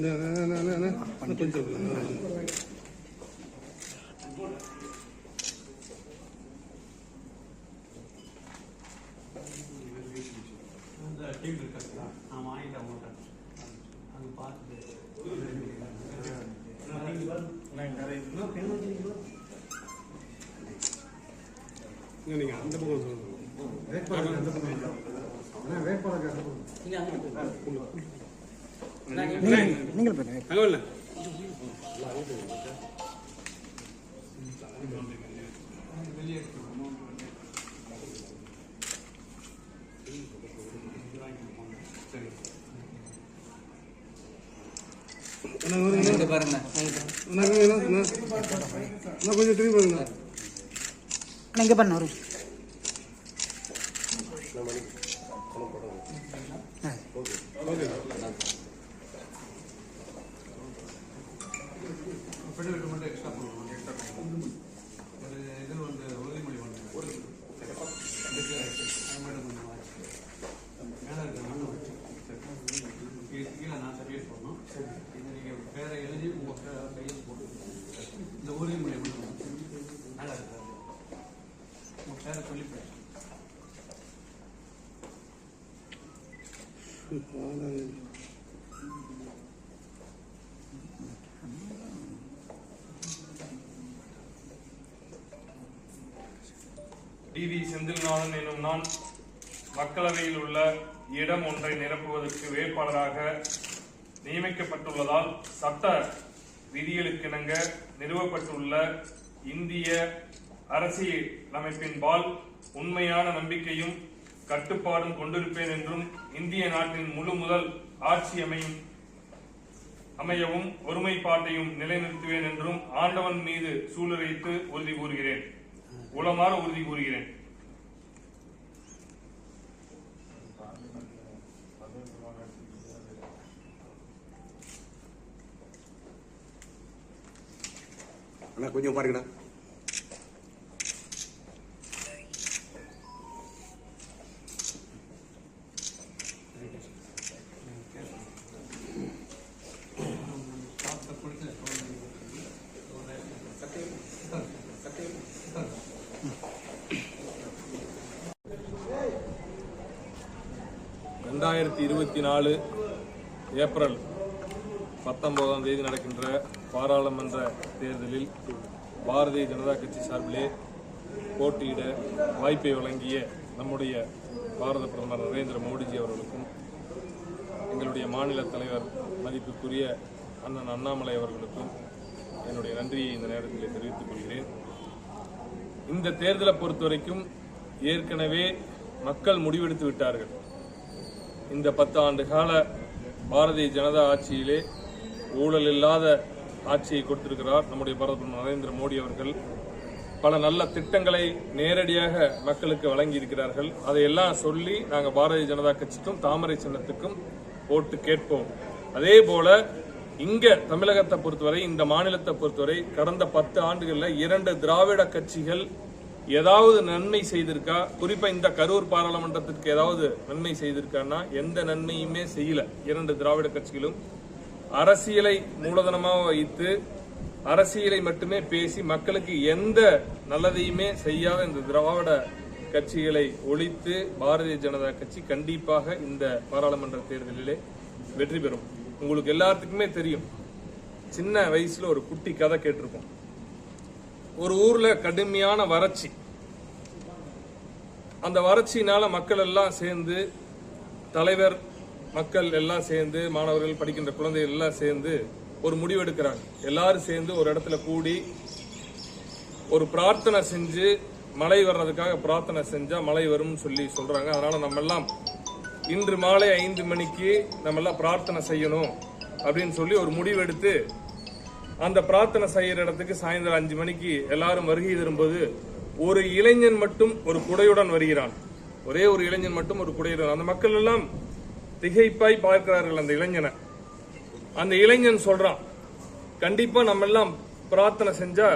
கொஞ்சம் டீம் நான் வாங்கிட்டேன் உங்கள்கிட்ட அங்கே பார்த்துட்டு நீங்க அந்த பக்கம் சொல்லுங்க வேட்பாளர் அந்த பக்கம் வேட்பாளர் அந்த பக்கம் நீங்கள் தகவல் பாருங்க. கொஞ்சம் திரும்பி பாருங்க இங்கே பண்ண வரும் டிவி செந்தில்நாதன் எனும் நான் மக்களவையில் உள்ள இடம் ஒன்றை நிரப்புவதற்கு வேட்பாளராக நியமிக்கப்பட்டுள்ளதால் சட்ட விதிகளுக்கிணங்க நிறுவப்பட்டுள்ள இந்திய அரசியலமைப்பின்பால் உண்மையான நம்பிக்கையும் கட்டுப்பாடும் கொண்டிருப்பேன் என்றும் இந்திய நாட்டின் முழு முதல் ஆட்சி அமையும் அமையவும் ஒருமைப்பாட்டையும் நிலைநிறுத்துவேன் என்றும் ஆண்டவன் மீது சூளுரைத்து உறுதி கூறுகிறேன். உளமாற உறுதி கூறுகிறேன். கொஞ்சம் பாருங்கண்ணா ரெண்டாயிரத்தி இருபத்தி நாலு ஏப்ரல் பத்தொன்பதாம் தேதி நடக்கின்ற பாராளுமன்ற தேர்தலில் பாரதிய ஜனதா கட்சி சார்பிலே போட்டியிட வாய்ப்பை வழங்கிய நம்முடைய பாரத பிரதமர் நரேந்திர மோடிஜி அவர்களுக்கும் எங்களுடைய மாநில தலைவர் மதிப்புக்குரிய அண்ணன் அண்ணாமலை அவர்களுக்கும் என்னுடைய நன்றியை இந்த நேரத்தில் தெரிவித்துக் கொள்கிறேன். இந்த தேர்தலை பொறுத்தவரைக்கும் ஏற்கனவே மக்கள் முடிவெடுத்து விட்டார்கள். இந்த பத்து ஆண்டு கால பாரதிய ஜனதா ஆட்சியிலே ஊழல் இல்லாத ஆட்சியை கொடுத்திருக்கிறார் நம்முடைய பிரதமர் நரேந்திர மோடி அவர்கள். பல நல்ல திட்டங்களை நேரடியாக மக்களுக்கு வழங்கி இருக்கிறார்கள் அதையெல்லாம் சொல்லி நாங்கள் பாரதிய ஜனதா கட்சிக்கும் தாமரை சின்னத்துக்கும் ஓட்டு கேட்போம். அதே போல இங்கே தமிழகத்தை பொறுத்தவரை இந்த மாநிலத்தை பொறுத்தவரை கடந்த பத்து ஆண்டுகளில் இரண்டு திராவிட கட்சிகள் ஏதாவது நன்மை செய்திருக்கா? குறிப்பா இந்த கரூர் பாராளுமன்றத்திற்கு ஏதாவது நன்மை செய்திருக்கான்னா எந்த நன்மையுமே செய்யல. இரண்டு திராவிட கட்சிகளும் அரசியலை மூலதனமாக வைத்து அரசியலை மட்டுமே பேசி மக்களுக்கு எந்த நல்லதையுமே செய்யாத இந்த திராவிட கட்சிகளை ஒழித்து பாரதிய ஜனதா கட்சி கண்டிப்பாக இந்த பாராளுமன்ற தேர்தலிலே வெற்றி பெறும். உங்களுக்கு எல்லாத்துக்குமே தெரியும். சின்ன வயசுல ஒரு குட்டி கதை கேட்டிருக்கோம் ஒரு ஊர்ல கடுமையான வறட்சி. அந்த வறட்சியினால மக்கள் எல்லாம் சேர்ந்து தலைவர் மக்கள் எல்லாம் சேர்ந்து மாணவர்கள் படிக்கின்ற குழந்தைகள் எல்லாம் சேர்ந்து ஒரு முடிவு எடுக்கிறாங்க. எல்லாரும் சேர்ந்து ஒரு இடத்துல கூடி ஒரு பிரார்த்தனை செஞ்சு மழை வர்றதுக்காக பிரார்த்தனை செஞ்சா மழை வரும்னு சொல்லி சொல்றாங்க. அதனால நம்ம எல்லாம் இன்று மாலை ஐந்து மணிக்கு நம்ம எல்லாம் பிரார்த்தனை செய்யணும் அப்படின்னு சொல்லி ஒரு முடிவு எடுத்து அந்த பிரார்த்தனை செய்யற இடத்துக்கு சாயந்தரம் அஞ்சு மணிக்கு எல்லாரும் வருகை தரும்போது ஒரு இளைஞன் மட்டும் ஒரு குடையுடன் வருகிறான். ஒரே ஒரு இளைஞன் மட்டும் ஒரு குடையுடன். அந்த மக்கள் எல்லாம் திகைப்பாய் பார்க்கிறார்கள் அந்த இளைஞனை. அந்த இளைஞன் சொல்றான் கண்டிப்பா நம்ம எல்லாம் பிரார்த்தனை செஞ்சா